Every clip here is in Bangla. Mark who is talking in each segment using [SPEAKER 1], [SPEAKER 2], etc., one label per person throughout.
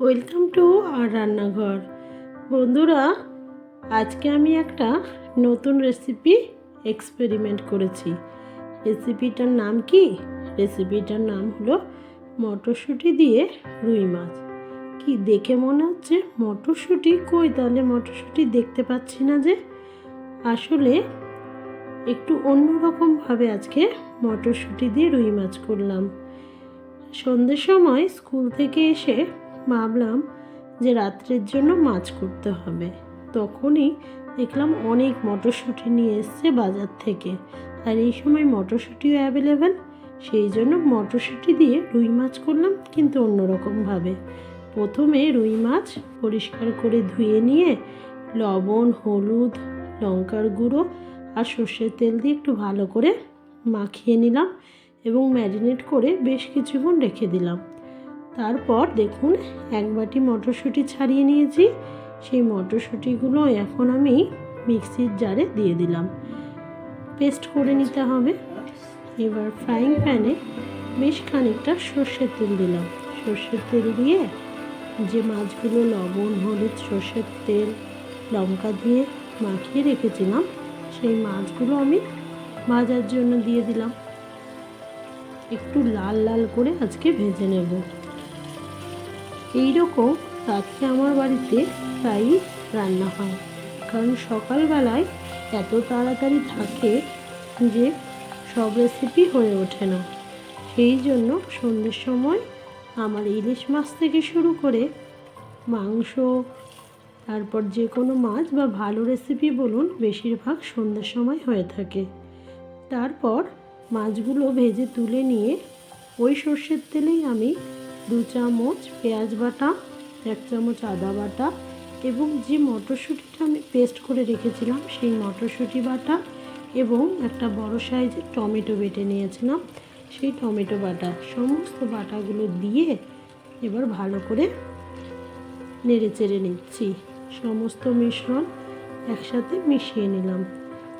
[SPEAKER 1] ওয়েলকাম টু আর রান্নাঘর। বন্ধুরা, আজকে আমি একটা নতুন রেসিপি এক্সপেরিমেন্ট করেছি। রেসিপিটার নাম কি? রেসিপিটার নাম হলো মটরশুঁটি দিয়ে রুই মাছ। কি দেখে মনে হচ্ছে মটরশুঁটি? কই তাহলে মটরশুঁটি দেখতে পাচ্ছি না যে? আসলে একটু অন্যরকমভাবে আজকে মটরশুঁটি দিয়ে রুই মাছ করলাম। সন্ধ্যের সময় স্কুল থেকে এসে ভাবলাম যে রাত্রের জন্য মাছ করতে হবে। তখনই দেখলাম অনেক মটরশুঁটি নিয়ে এসছে বাজার থেকে। আর এই সময় মটরশুঁটিও অ্যাভেলেবেল সেই জন্য মটরশুঁটি দিয়ে রুই মাছ করলাম, কিন্তু অন্যরকমভাবে। প্রথমে রুই মাছ পরিষ্কার করে ধুয়ে নিয়ে লবণ, হলুদ, লঙ্কার গুঁড়ো আর সর্ষের তেল দিয়ে একটু ভালো করে মাখিয়ে নিলাম এবং ম্যারিনেট করে বেশ কিছুক্ষণ রেখে দিলাম। তারপর দেখুন, এক বাটি মটরশুঁটি ছাড়িয়ে নিয়েছি। সেই মটরশুঁটিগুলো এখন আমি মিক্সির জারে দিয়ে দিলাম। পেস্ট করে নিতে হবে। এবার ফ্রাইং প্যানে বেশ খানিকটা সর্ষের তেল দিলাম। সর্ষের তেল দিয়ে যে মাছগুলো লবণ, হলুদ, সর্ষের তেল, লঙ্কা দিয়ে মাখিয়ে রেখেছিলাম, সেই মাছগুলো আমি ভাজার জন্য দিয়ে দিলাম। একটু লাল লাল করে আজকে ভেজে নেব। এই রকম আমার বাড়িতে প্রায়ই রান্না হয়। কারণ সকালবেলায় এত তাড়াতাড়ি থাকে যে সব রেসিপি হয়ে ওঠে না। সেই জন্য সন্ধ্যের সময় আমার ইলিশ মাছ থেকে শুরু করে মাংস, তারপর যে কোনো মাছ বা ভালো রেসিপি বলুন, বেশিরভাগ সন্ধ্যের সময় হয়ে থাকে। তারপর মাছগুলো ভেজে তুলে নিয়ে ওই সর্ষের তেলেই আমি দু চামচ পেঁয়াজ বাটা, এক চামচ আদা বাটা এবং যে মটরশুঁটিটা আমি পেস্ট করে রেখেছিলাম সেই মটরশুঁটি বাটা এবং একটা বড় সাইজের টমেটো বেটে নিয়েছিলাম। সেই টমেটো বাটা সমস্ত বাটাগুলো দিয়ে এবার ভালো করে নেড়ে চেড়ে নিচ্ছি। সমস্ত মিশ্রণ একসাথে মিশিয়ে নিলাম।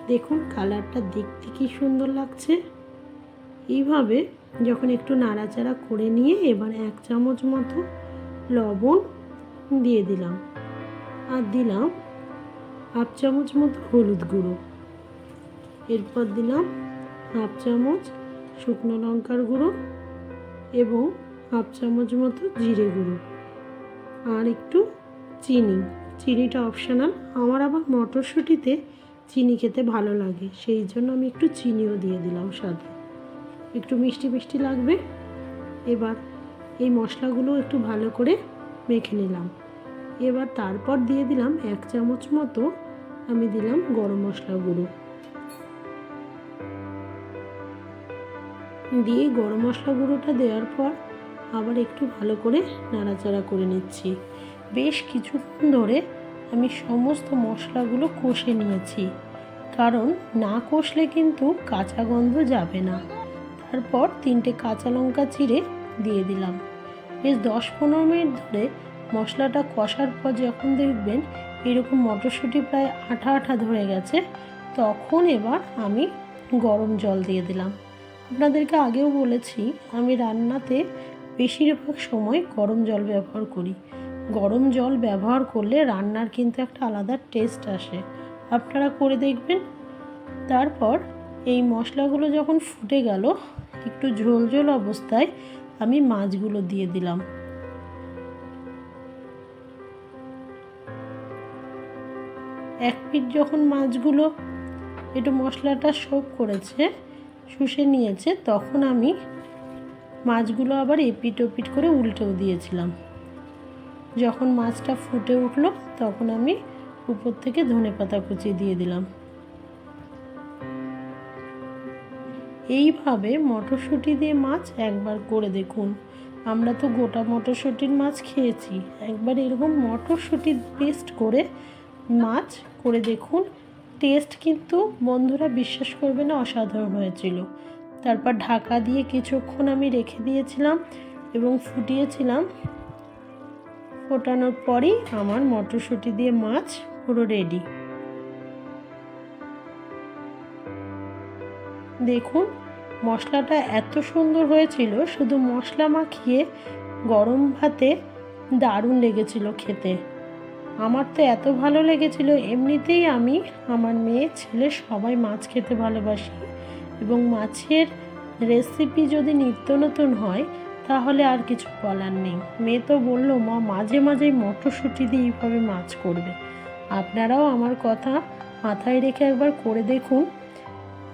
[SPEAKER 1] দেখুন কালারটা দেখতে কি সুন্দর লাগছে। এইভাবে যখন একটু নাড়াচাড়া করে নিয়ে এবার এক চামচ মতো লবণ দিয়ে দিলাম। আর দিলাম হাফ চামচ মতো হলুদ গুঁড়ো। এরপর দিলাম হাফ চামচ শুকনো লঙ্কার গুঁড়ো এবং হাফ চামচ মতো জিরে গুঁড়ো। আর একটু চিনি। চিনিটা অপশনাল। আমার আবার মটরশুঁটিতে চিনি খেতে ভালো লাগে। সেই জন্য আমি একটু চিনিও দিয়ে দিলাম সাথে। একটু মিষ্টি মিষ্টি লাগবে। এবার এই মশলাগুলো একটু ভালো করে মেখে নিলাম। এবার তারপর দিয়ে দিলাম এক চামচ মতো আমি দিলাম গরম মশলা গুঁড়ো। দিয়ে গরম মশলা গুঁড়োটা দেওয়ার পর আবার একটু ভালো করে নাড়াচাড়া করে নিচ্ছি। বেশ কিছুক্ষণ ধরে আমি সমস্ত মশলাগুলো কষে নিয়েছি। কারণ না কষলে কিন্তু কাঁচা গন্ধ যাবে না। তারপর তিনটে কাঁচা লঙ্কা চিড়ে দিয়ে দিলাম। বেশ দশ পনেরো মিনিট ধরে মশলাটা কষার পর যখন দেখবেন এরকম মটরশুঁটি প্রায় আঠা আঠা ধরে গেছে, তখন এবার আমি গরম জল দিয়ে দিলাম। আপনাদেরকে আগেও বলেছি, আমি রান্নাতে বেশিরভাগ সময় গরম জল ব্যবহার করি। গরম জল ব্যবহার করলে রান্নার কিন্তু একটা আলাদা টেস্ট আসে। আপনারা করে দেখবেন। তারপর এই মশলাগুলো যখন ফুটে গেল একটু ঝোল ঝোল অবস্থায় আমি মাছগুলো দিয়ে দিলাম। এক পিঠ যখন মাছগুলো একটু মশলাটা শোক করেছে, শুষে নিয়েছে, তখন আমি মাছগুলো আবার এপিট ওপিট করে উল্টেও দিয়েছিলাম। যখন মাছটা ফুটে উঠল, তখন আমি উপর থেকে ধনে পাতা কুচি দিয়ে দিলাম। এইভাবে মটরশুঁটি দিয়ে মাছ একবার করে দেখুন। আমরা তো গোটা মটরশুঁটির মাছ খেয়েছি। একবার এরকম মটরশুঁটির পেস্ট করে মাছ করে দেখুন। টেস্ট কিন্তু বন্ধুরা বিশ্বাস করবে না, অসাধারণ হয়েছিল। তারপর ঢাকা দিয়ে কিছুক্ষণ আমি রেখে দিয়েছিলাম এবং ফুটিয়েছিলাম। ফোটানোর পরই আমার মটরশুঁটি দিয়ে মাছ পুরো রেডি দেখুন, মশলাটা এত সুন্দর হয়েছিল, শুধু মশলা মাখিয়ে গরম ভাতে দারুণ লেগেছিল খেতে। আমার তো এত ভালো লেগেছিল, এমনিতেই আমি আমার মেয়ে, ছেলে সবাই মাছ খেতে ভালোবাসি এবং মাছের রেসিপি যদি নিত্য নতুন হয়, তাহলে আর কিছু বলার নেই। মেয়ে তো বলল, মা, মাঝে মাঝেই মটরশুঁটি দিয়ে এইভাবে মাছ করবে। আপনারাও আমার কথা মাথায় রেখে একবার করে দেখুন।